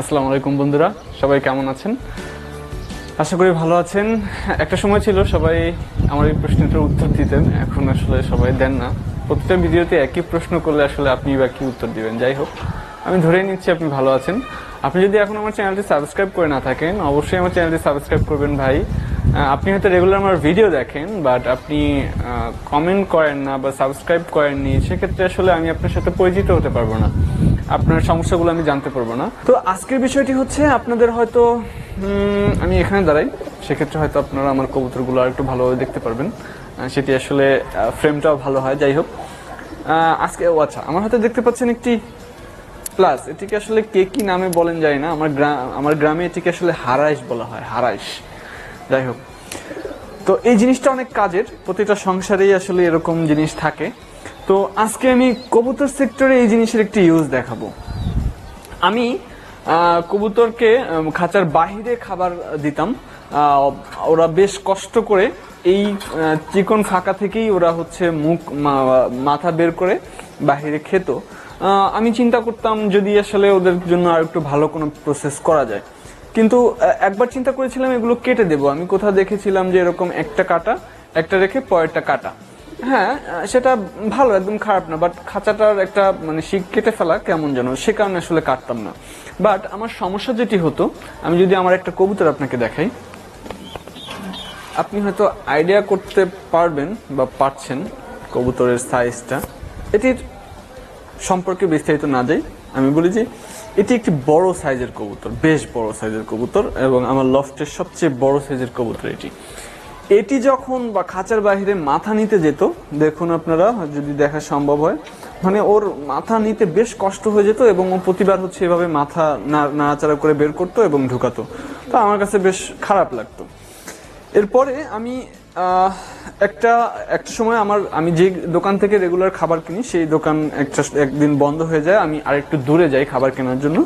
আসসালামু আলাইকুম বন্ধুরা, সবাই কেমন আছেন? আশা করি ভালো আছেন। একটা সময় ছিল সবাই আমার এই প্রশ্নটার উত্তর দিতেন, এখন আসলে সবাই দেন না। প্রত্যেকটা ভিডিওতে একই প্রশ্ন করলে আসলে আপনি বা কি উত্তর দিবেন? যাই হোক, আমি ধরে নিচ্ছি আপনি ভালো আছেন। আপনি যদি এখন আমার চ্যানেলটি সাবস্ক্রাইব করে না থাকেন, অবশ্যই আমার চ্যানেলটি সাবস্ক্রাইব করবেন ভাই। আপনি হয়তো রেগুলার আমার ভিডিও দেখেন, বাট আপনি কমেন্ট করেন না বা সাবস্ক্রাইব করেননি, সেক্ষেত্রে আসলে আমি আপনার সাথে পরিচিত হতে পারব না। আপনার সমস্যাগুলো আমি জানতে পারব না। তো আজকের বিষয়টি হচ্ছে আপনাদের হয়তো আমি এখানে দাঁড়াই। সেক্ষেত্রে হয়তো আপনারা আমার কবুতরগুলো আর একটু ভালোভাবে দেখতে পারবেন। সেটি আসলে ফ্রেমটাও ভালো হয়, যাই হোক। আজকে, ও আচ্ছা আমার হাতে দেখতে পাচ্ছেন একটি প্লাস এটিকে আসলে কে কি নামে বলেন যায় না। আমার গ্রাম আমার গ্রামে এটিকে আসলে হারাইশ বলা হয়, হারাইশ। যাই হোক। তো এই জিনিসটা অনেক কাজের। প্রতিটা সংসারেই আসলে এরকম জিনিস থাকে। তো আজকে আমি কবুতর সেক্টরে এই জিনিসের একটি ইউজ দেখাবো। আমি কবুতরকে খাঁচার বাহিরে খাবার দিতাম। ওরা বেশ কষ্ট করে এই চিকন ফাঁকা থেকেই ওরা হচ্ছে মুখ মাথা বের করে বাহিরে খেত। আমি চিন্তা করতাম যদি আসলে ওদের জন্য আর একটু ভালো কোনো প্রসেস করা যায়। কিন্তু একবার চিন্তা করেছিলাম এগুলো কেটে দেবো। আমি কোথাও দেখেছিলাম যে এরকম একটা কাটা, একটা রেখে পরেরটা কাটা। হ্যাঁ সেটা ভালো, একদম খারাপ না বাট খাঁচাটার একটা মানে শিক কেটে ফেলা কেমন যেন, সে কারণে আসলে কাটতাম না। বাট আমার সমস্যা যেটি হতো, আমি যদি আমার একটা কবুতর আপনাকে দেখাই, আপনি হয়তো আইডিয়া করতে পারবেন বা পারছেন কবুতরের সাইজটা এটির সম্পর্কে বিস্তারিত না যাই, আমি বলি যে, এটি একটি বড় সাইজের কবুতর, বেশ বড় সাইজের কবুতর, এবং আমার লফটের সবচেয়ে বড় সাইজের কবুতর এটি। এটি যখন বা খাঁচার বাইরে মাথা নিতে যেত, দেখুন আপনারা, যদি দেখা সম্ভব হয় মানে ওর মাথা নিতে বেশ কষ্ট হয়ে যেত এবং ও প্রতিবার হচ্ছে এভাবে মাথা নাড়াচাড়া করে বের করতো এবং ঢুকাতো। তো আমার কাছে বেশ খারাপ লাগতো। এরপরে আমি একটা একটা সময় আমার, আমি যে দোকান থেকে রেগুলার খাবার কিনি, সেই দোকান একটা, একদিন বন্ধ হয়ে যায়, আমি আরেকটু দূরে যাই খাবার কেনার জন্য।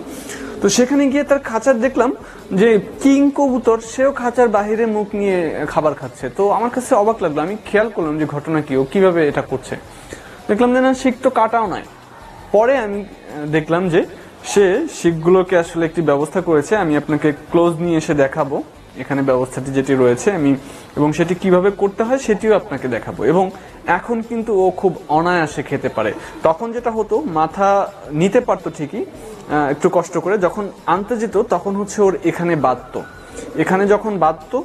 তো সেখানে গিয়ে তার খাঁচার দেখলাম যে কিং কবুতর, সেও খাঁচার বাহিরে মুখ নিয়ে খাবার খাচ্ছে। তো আমার কাছে অবাক লাগল। আমি খেয়াল করলাম যে ঘটনা কি, ও কীভাবে এটা করছে। দেখলাম যে না, শিখ তো কাটাও নাই। পরে আমি দেখলাম যে সে শিখগুলোকে আসলে একটি ব্যবস্থা করেছে। আমি আপনাকে ক্লোজ নিয়ে এসে দেখাবো এখানে ব্যবস্থাটি যেটি রয়েছে আমি, এবং সেটি কীভাবে করতে হয় সেটিও আপনাকে দেখাবো। এবং এখন কিন্তু ও খুব অনায়াসে খেতে পারে। তখন যেটা হতো, মাথা নিতে পারতো ঠিকই একটু কষ্ট করে যখন আনতে যেত, তখন হচ্ছে ওর এখানে বাঁধতো। এখানে যখন বাঁধতো,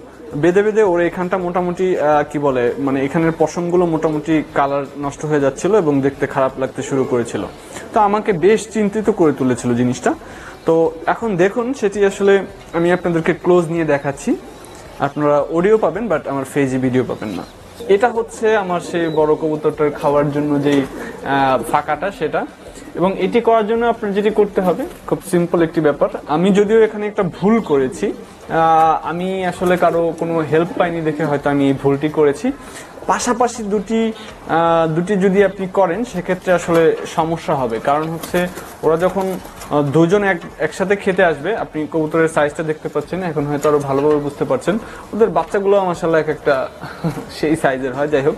বেঁধে বেঁধে ওর এখানটা মোটামুটি কি বলে মানে এখানের পশমগুলো মোটামুটি কালার নষ্ট হয়ে যাচ্ছিল এবং দেখতে খারাপ লাগতে শুরু করেছিল। তো আমাকে বেশ চিন্তিত করে তুলেছিল জিনিসটা। তো এখন দেখুন, সেটি আসলে আমি আপনাদেরকে ক্লোজ নিয়ে দেখাচ্ছি। আপনারা অডিও পাবেন বাট আমার ফেজি ভিডিও পাবেন না। এটা হচ্ছে আমার সেই বড় কবুতরটার খাওয়ার জন্য যেই ফাঁকাটা সেটা। এবং এটি করার জন্য আপনার যেটি করতে হবে, খুব সিম্পল একটি ব্যাপার। আমি যদিও এখানে একটা ভুল করেছি আমি আসলে কারও কোনো হেল্প পাইনি দেখে হয়তো আমি এই ভুলটি করেছি। পাশাপাশি দুটি দুটি যদি আপনি করেন, সেক্ষেত্রে আসলে সমস্যা হবে। কারণ হচ্ছে, ওরা যখন দুজন এক, একসাথে খেতে আসবে, আপনি কবুতরের সাইজটা দেখতে পাচ্ছেন, এখন হয়তো আরও ভালোভাবে বুঝতে পারছেন। ওদের বাচ্চাগুলো মাসাল্লাহ এক একটা সেই সাইজের হয়, যাই হোক।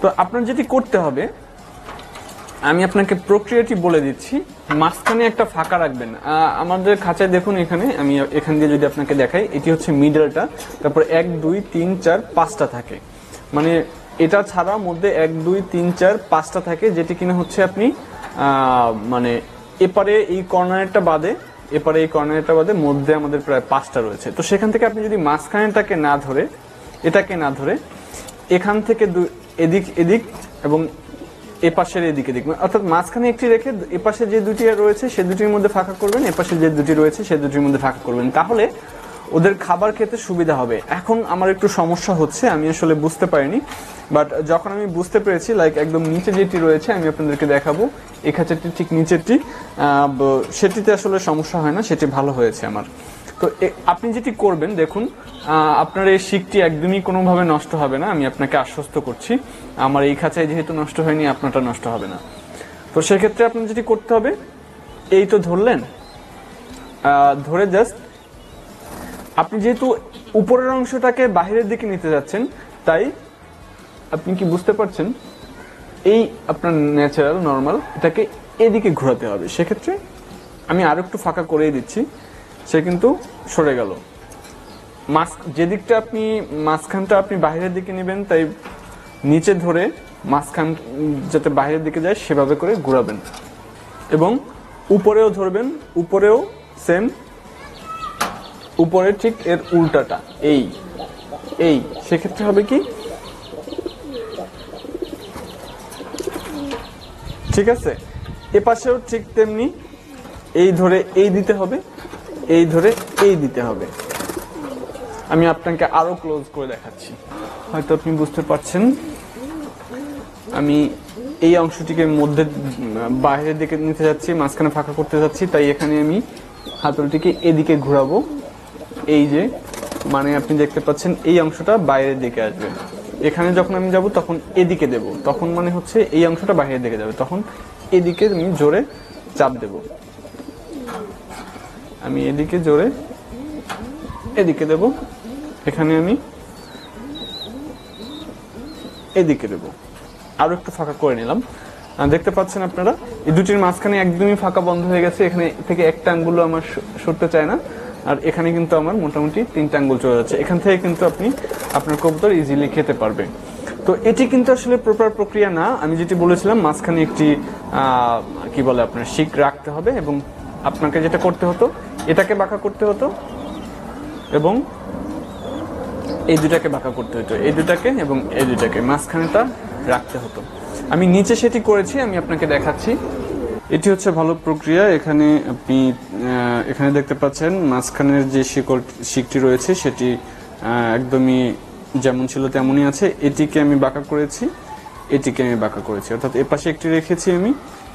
তো আপনার যেটি করতে হবে, আমি আপনাকে প্রক্রিয়াটি বলে দিচ্ছি, মাঝখানে একটা ফাঁকা রাখবেন। আমাদের খাঁচায় দেখুন এখানে, আমি এখান দিয়ে যদি আপনাকে দেখাই, এটি হচ্ছে মিডলটা তারপর এক, দুই, তিন, চার, পাঁচটা থাকে। মানে এটা ছাড়া মধ্যে এক, দুই, তিন, চার, পাঁচটা থাকে, যেটি কিনা হচ্ছে আপনি মানে এপারে এই কর্নারটা বাদে, এপারে এই কর্নারটা বাদে মধ্যে আমাদের প্রায় পাঁচটা রয়েছে। তো সেখান থেকে আপনি যদি মাঝখানেটাকে না ধরে, এটাকে না ধরে, এখান থেকে দু- এদিক এদিক এবং এপাশের এদিকে, এদিক, অর্থাৎ মাঝখানে একটি রেখে এপাশে যে দুটি রয়েছে, সে দুটির মধ্যে ফাঁকা করবেন, এপাশে যে দুটি রয়েছে, সে দুটির মধ্যে ফাঁকা করবেন। তাহলে ওদের খাবার খেতে সুবিধা হবে। এখন আমার একটু সমস্যা হচ্ছে, আমি আসলে বুঝতে পারিনি। বাট যখন আমি বুঝতে পেরেছি লাইক একদম নিচে যেটি রয়েছে, আমি আপনাদেরকে দেখাবো। এই ঠিক নিচেরটি। সেটিতে আসলে সমস্যা হয় না, সেটি ভালো হয়েছে আমার। তো আপনি যেটি করবেন, দেখুন আপনার এই শিকটি একদমই কোনোভাবে নষ্ট হবে না, আমি আপনাকে আশ্বস্ত করছি। আমার এই খাঁচায় যেহেতু নষ্ট হয়নি, আপনারটা নষ্ট হবে না। তো সেক্ষেত্রে আপনার যেটি করতে হবে, এই তো ধরলেন। ধরে জাস্ট আপনি যেহেতু উপরের অংশটাকে বাহিরের দিকে নিতে যাচ্ছেন, তাই আপনি কি বুঝতে পারছেন? এই আপনার ন্যাচারাল নর্মাল এটাকে এদিকে ঘোরাতে হবে। সেক্ষেত্রে আমি আরও একটু ফাঁকা করেই দিচ্ছি। সে কিন্তু সরে গেল। মাছ যেদিকটা আপনি, মাঝখানটা আপনি বাইরের দিকে নেবেন, তাই নিচে ধরে মাঝখান যাতে বাইরের দিকে যায়, সেভাবে করে ঘোরাবেন। এবং উপরেও ধরবেন, উপরেও সেম উপরে ঠিক এর উল্টাটা, এই এই, সেক্ষেত্রে হবে কি? ঠিক আছে? এ পাশেও ঠিক তেমনি এই ধরে এই দিতে হবে, এই ধরে এই দিতে হবে। আমি আপনাকে আরও ক্লোজ করে দেখাচ্ছি। হয়তো আপনি বুঝতে পারছেন। আমি এই অংশটিকে মধ্যে বাইরের দিকে নিতে যাচ্ছি, মাঝখানে ফাঁকা করতে যাচ্ছি, তাই এখানে আমি হাতলটিকে এদিকে ঘোরাবো। এই যে মানে আপনি দেখতে পাচ্ছেন এই অংশটা বাইরের দিকে আসবে। এখানে যখন আমি যাব তখন এদিকে দেব। তখন মানে হচ্ছে এই অংশটা বাইরের দিকে যাবে। তখন এদিকে আমি জোরে চাপ দেব। আমি এদিকে জোরে এদিকে দেব। এখানে আমি এদিকে দেব। আরও একটু ফাঁকা করে নিলাম। দেখতে পাচ্ছেন আপনারা? এই দুটির মাঝখানে একদমই ফাঁকা বন্ধ হয়ে গেছে। এখানে থেকে একটা আঙ্গুল আমার সরতে চায় না। আর এখানে কিন্তু আমার মোটামুটি তিনটা আঙ্গুল চলে যাচ্ছে। এখান থেকে কিন্তু আপনি আপনার কবুতর ইজিলি খেতে পারবে তো এটি কিন্তু আসলে প্রপার প্রক্রিয়া না। আমি যেটি বলেছিলাম, মাঝখানে একটি কি বলে আপনার শিক রাখতে হবে এবং আপনাকে যেটা করতে হতো, এটাকে বাঁকা করতে হতো এবং এই দুটাকে বাঁকা করতে হতো। এই দুটাকে এবং এই দুটাকে মাঝখানেটা রাখতে হতো। আমি নিচে সেটি করেছি, আমি আপনাকে দেখাচ্ছি। এটি হচ্ছে ভালো প্রক্রিয়া। এখানে আপনি এখানে দেখতে পাচ্ছেন মাঝখানের যে শিকল, শিকটি রয়েছে, সেটি একদমই যেমন ছিল তেমনই আছে। এটিকে আমি বাঁকা করেছি, এটিকে আমি বাঁকা করেছি। অর্থাৎ এপাশে একটি রেখেছি আমি,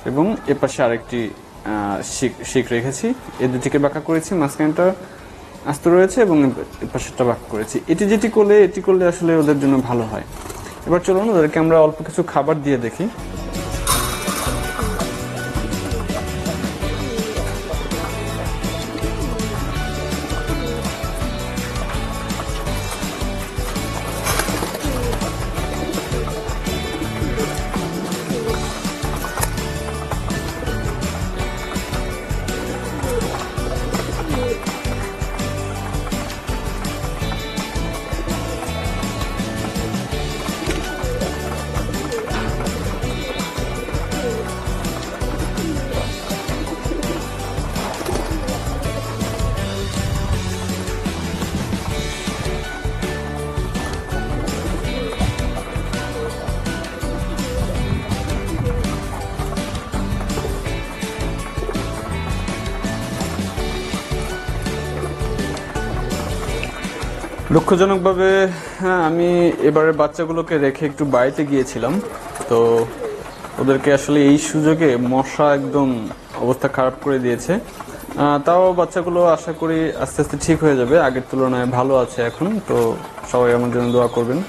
এবং এপাশে আরেকটি শিক শিক রেখেছি। এ দুটিকে বাঁকা করেছি, মাঝখানটা আস্ত রয়েছে এবং পাশেরটা বাক করেছি। এটি যেটি করলে, এটি করলে আসলে ওদের জন্য ভালো হয়। এবার চলুন, ওদেরকে আমরা অল্প কিছু খাবার দিয়ে দেখি। দুঃখজনকভাবে হ্যাঁ আমি এবারে বাচ্চাগুলোকে রেখে একটু বাড়িতে গিয়েছিলাম। তো ওদেরকে আসলে এই সুযোগে মশা একদম অবস্থা খারাপ করে দিয়েছে। তাও বাচ্চাগুলো আশা করি আস্তে আস্তে ঠিক হয়ে যাবে। আগের তুলনায় ভালো আছে এখন। তো সবাই আমার জন্য দোয়া করবেন।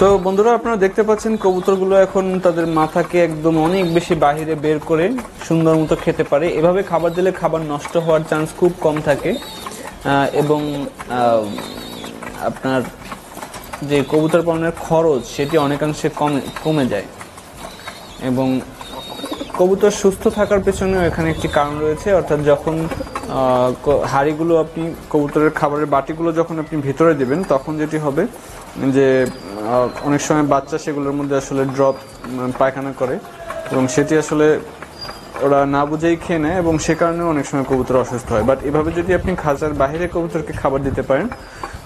তো বন্ধুরা, আপনারা দেখতে পাচ্ছেন কবুতরগুলো এখন তাদের মাথাকে একদম অনেক বেশি বাহিরে বের করে সুন্দর মতো খেতে পারে। এভাবে খাবার দিলে খাবার নষ্ট হওয়ার চান্স খুব কম থাকে। এবং আপনার যে কবুতর পালনের খরচ, সেটি অনেকাংশে কমে কমে যায়। এবং কবুতর সুস্থ থাকার পেছনেও এখানে একটি কারণ রয়েছে। অর্থাৎ যখন হাঁড়িগুলো আপনি কবুতরের খাবারের বাটিগুলো যখন আপনি ভেতরে দেবেন, তখন যেটি হবে যে অনেক সময় বাচ্চা সেগুলোর মধ্যে আসলে ড্রপ পায়খানা করে এবং সেটি আসলে ওরা না বুঝেই খেয়ে নেয় এবং সে কারণে অনেক সময় কবুতর অসুস্থ হয়। বাট এভাবে যদি আপনি খাঁচার বাইরে কবুতরকে খাবার দিতে পারেন,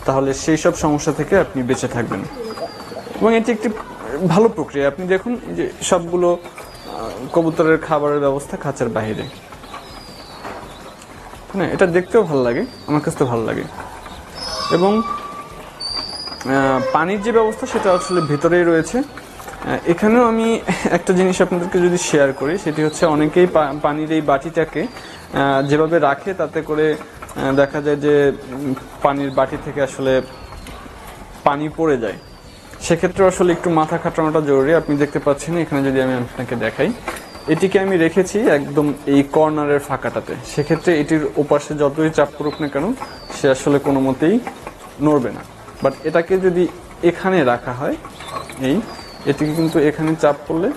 তাহলে সেই সব সমস্যা থেকে আপনি বেঁচে থাকবেন। এবং এটি একটি ভালো প্রক্রিয়া। আপনি দেখুন যে সবগুলো কবুতরের খাবারের ব্যবস্থা খাঁচার বাইরে। হ্যাঁ এটা দেখতেও ভালো লাগে, আমার কাছে ভালো লাগে। এবং পানির যে ব্যবস্থা সেটা আসলে ভেতরেই রয়েছে। এখানেও আমি একটা জিনিস আপনাদেরকে যদি শেয়ার করি, সেটি হচ্ছে অনেকেই পানির এই বাটিটাকে যেভাবে রাখে তাতে করে দেখা যায় যে পানির বাটি থেকে আসলে পানি পড়ে যায়। সেক্ষেত্রে আসলে একটু মাথা খাটানোটা জরুরি। আপনি দেখতে পাচ্ছেন, এখানে যদি আমি আপনাকে দেখাই, এটিকে আমি রেখেছি একদম এই কর্নারের ফাঁকাটাতে। সেক্ষেত্রে এটির ওপাশে যতই চাপ পড়ুক না কেন, সে আসলে কোনো মতেই নড়বে না। বাট এটাকে যদি এখানে রাখা হয়, এই, এটিকে কিন্তু এখানে চাপ পড়লে,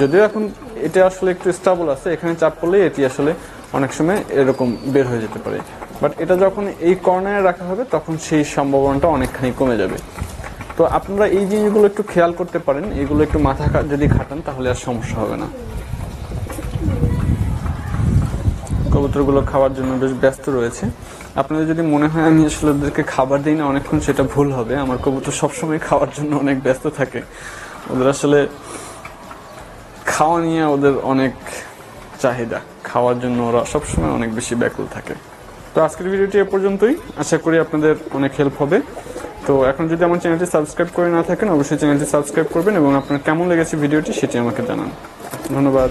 যদিও এখন এটা আসলে একটু স্টাবল আছে, এখানে চাপ পড়লেই এটি আসলে অনেক সময় এরকম বের হয়ে যেতে পারে। বাট এটা যখন এই কর্নারে রাখা হবে, তখন সেই সম্ভাবনাটা অনেকখানি কমে যাবে। তো আপনারা এই জিনিসগুলো একটু খেয়াল করতে পারেন, এগুলো একটু মাথা যদি খাটান তাহলে আর সমস্যা হবে না। কবুতরগুলো খাওয়ার জন্য বেশ ব্যস্ত রয়েছে। আপনাদের যদি মনে হয় আমি আসলে ওদেরকে খাবার দিই না, অনেকক্ষণ সেটা ভুল হবে। আমার কবুতর সবসময় খাওয়ার জন্য অনেক ব্যস্ত থাকে। ওদের আসলে খাওয়া নিয়ে ওদের অনেক চাহিদা। খাওয়ার জন্য ওরা সবসময় অনেক বেশি ব্যাকুল থাকে। তো আজকের ভিডিওটি এ পর্যন্তই। আশা করি আপনাদের অনেক হেল্প হবে। তো এখন যদি আমার চ্যানেলটি সাবস্ক্রাইব করে না থাকেন, অবশ্যই চ্যানেলটি সাবস্ক্রাইব করবেন এবং আপনার কেমন লেগেছে ভিডিওটি সেটি আমাকে জানান। ধন্যবাদ।